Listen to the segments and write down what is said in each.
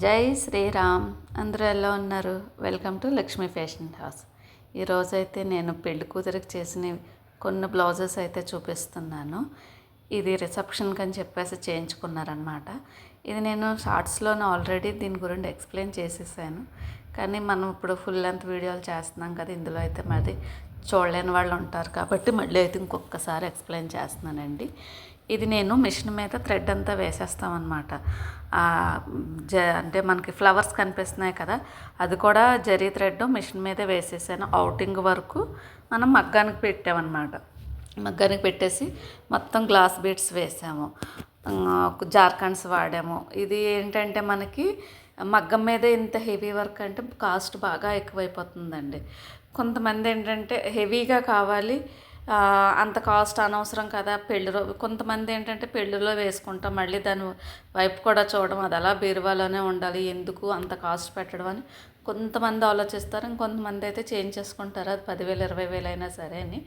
జై శ్రీరామ్. అందరూ ఎలా ఉన్నారు? Welcome to Lakshmi fashion house ఈరోజైతే నేను పెళ్ళి కూతురికి చేసిన కొన్ని బ్లౌజెస్ అయితే చూపిస్తున్నాను. ఇది రిసెప్షన్కి అని చెప్పేసి చేయించుకున్నారనమాట ఇది నేను షార్ట్స్లోనే ఆల్రెడీ దీని గురించి ఎక్స్ప్లెయిన్ చేసేసాను. కానీ మనం ఇప్పుడు ఫుల్ లెంత్ వీడియోలు చేస్తున్నాం కదా ఇందులో అయితే మరి చూడలేని వాళ్ళు ఉంటారు కాబట్టి మళ్ళీ అయితే ఇంకొకసారి ఎక్స్ప్లెయిన్ చేస్తున్నానండి. ఇది నేను మిషన్ మీద థ్రెడ్ అంతా వేసేస్తామన్నమాట. జ అంటే మనకి ఫ్లవర్స్ కనిపిస్తున్నాయి కదా అది కూడా జరీ థ్రెడ్ మిషన్ మీద వేసేసాను. అవుటింగ్ వరకు మనం మగ్గానికి పెట్టామన్నమాట. మగ్గానికి పెట్టేసి మొత్తం గ్లాస్ బీడ్స్ వేసాము. జార్ఖండ్స్ వాడాము. ఇది ఏంటంటే మనకి మగ్గం మీద ఇంత హెవీ వర్క్ అంటే కాస్ట్ బాగా ఎక్కువైపోతుందండి. కొంతమంది ఏంటంటే హెవీగా కావాలి అంత కాస్ట్ అనవసరం కదా పెళ్ళిలో. కొంతమంది ఏంటంటే పెళ్ళిలో వేసుకుంటాం మళ్ళీ దాని వైపు కూడా చూడడం అది అలా బీరువాలోనే ఉండాలి ఎందుకు అంత కాస్ట్ పెట్టడం అని కొంతమంది ఆలోచిస్తారు. ఇంకొంతమంది అయితే చేంజ్ చేసుకుంటారు. అది పదివేలు ఇరవై వేలు అయినా సరే అని.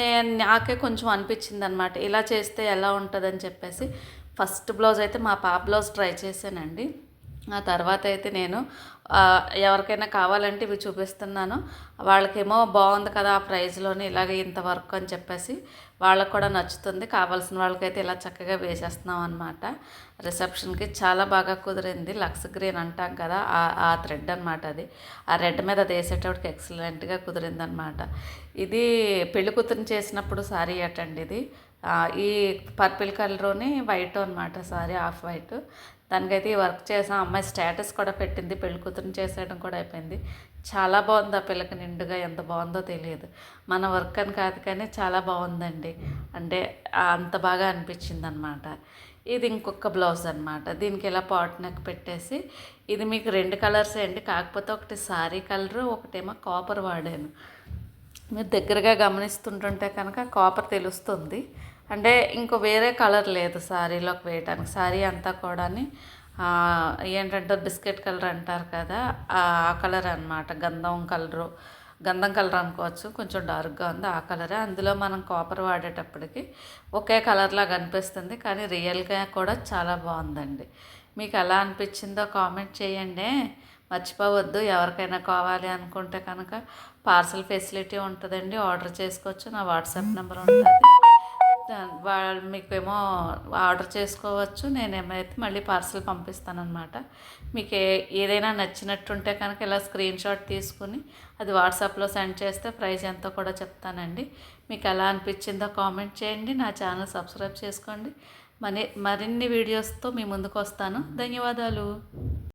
నేను నాకే కొంచెం అనిపించింది అనమాట ఇలా చేస్తే ఎలా ఉంటుందని చెప్పేసి. ఫస్ట్ బ్లౌజ్ అయితే మా పాప బ్లౌజ్ ట్రై చేశానండి. ఆ తర్వాత అయితే నేను ఎవరికైనా కావాలంటే ఇవి చూపిస్తున్నాను. వాళ్ళకేమో బాగుంది కదా ఆ ప్రైజ్లోని ఇలాగ ఇంత వర్క్ అని చెప్పేసి వాళ్ళకు కూడా నచ్చుతుంది. కావాల్సిన వాళ్ళకైతే ఇలా చక్కగా వేసేస్తున్నాం అనమాట రిసెప్షన్కి చాలా బాగా కుదిరింది. లక్స్ గ్రీన్ అంటాం కదా ఆ ఆ థ్రెడ్ అనమాట అది. ఆ రెడ్ మీద అది వేసేటప్పటికి ఎక్సలెంట్గా కుదిరిందనమాట ఇది పెళ్ళి కూతురుని చేసినప్పుడు సారీ అటండి ఇది. ఈ పర్పుల్ కలర్ని వైట్ అనమాట సారీ ఆఫ్ వైట్. దానికైతే ఈ వర్క్ చేసాం అమ్మాయి స్టేటస్ కూడా పెట్టింది పెళ్ళి కూతురుని చేసేయడం కూడా అయిపోయింది. చాలా బాగుంది ఆ పిల్లకి నిండుగా ఎంత బాగుందో తెలియదు. మన వర్క్ అని కాదు కానీ చాలా బాగుందండి. అంటే అంత బాగా అనిపించింది అనమాట ఇది ఇంకొక బ్లౌజ్ అనమాట దీనికి ఇలా పాట్ నెక్ పెట్టేసి ఇది మీకు రెండు కలర్స్ అండి. కాకపోతే ఒకటి సారీ కలరు ఒకటేమో కాపర్ వాడాను. మీరు దగ్గరగా గమనిస్తుంటుంటే కనుక కాపర్ తెలుస్తుంది. అంటే ఇంకో వేరే కలర్ లేదు శారీలోకి వేయటానికి. శారీ అంతా కూడా ఏంటంటే బిస్కెట్ కలర్ అంటారు కదా ఆ కలర్ అన్నమాట. గంధం కలరు గంధం కలర్ అనుకోవచ్చు. కొంచెం డార్క్గా ఉంది ఆ కలరే. అందులో మనం కాపర్ వాడేటప్పటికి ఒకే కలర్లా కనిపిస్తుంది కానీ రియల్గా కూడా చాలా బాగుందండి. మీకు ఎలా అనిపించిందో కామెంట్ చేయండి. మర్చిపోవద్దు ఎవరికైనా కావాలి అనుకుంటే కనుక పార్సల్ ఫెసిలిటీ ఉంటుందండి. ఆర్డర్ చేసుకోవచ్చు. నా వాట్సాప్ నెంబర్ ఉంటుంది. మీకేమో ఆర్డర్ చేసుకోవచ్చు. నేనేమైతే మళ్ళీ పార్సల్ పంపిస్తానమాట మీకు ఏ ఏదైనా నచ్చినట్టుంటే కనుక ఇలా స్క్రీన్ షాట్ తీసుకుని అది వాట్సాప్లో సెండ్ చేస్తే ప్రైస్ ఎంతో కూడా చెప్తానండి. మీకు ఎలా అనిపించిందో కామెంట్ చేయండి. నా ఛానల్ సబ్స్క్రైబ్ చేసుకోండి. మరి మరిన్ని వీడియోస్తో మీ ముందుకు వస్తాను ధన్యవాదాలు.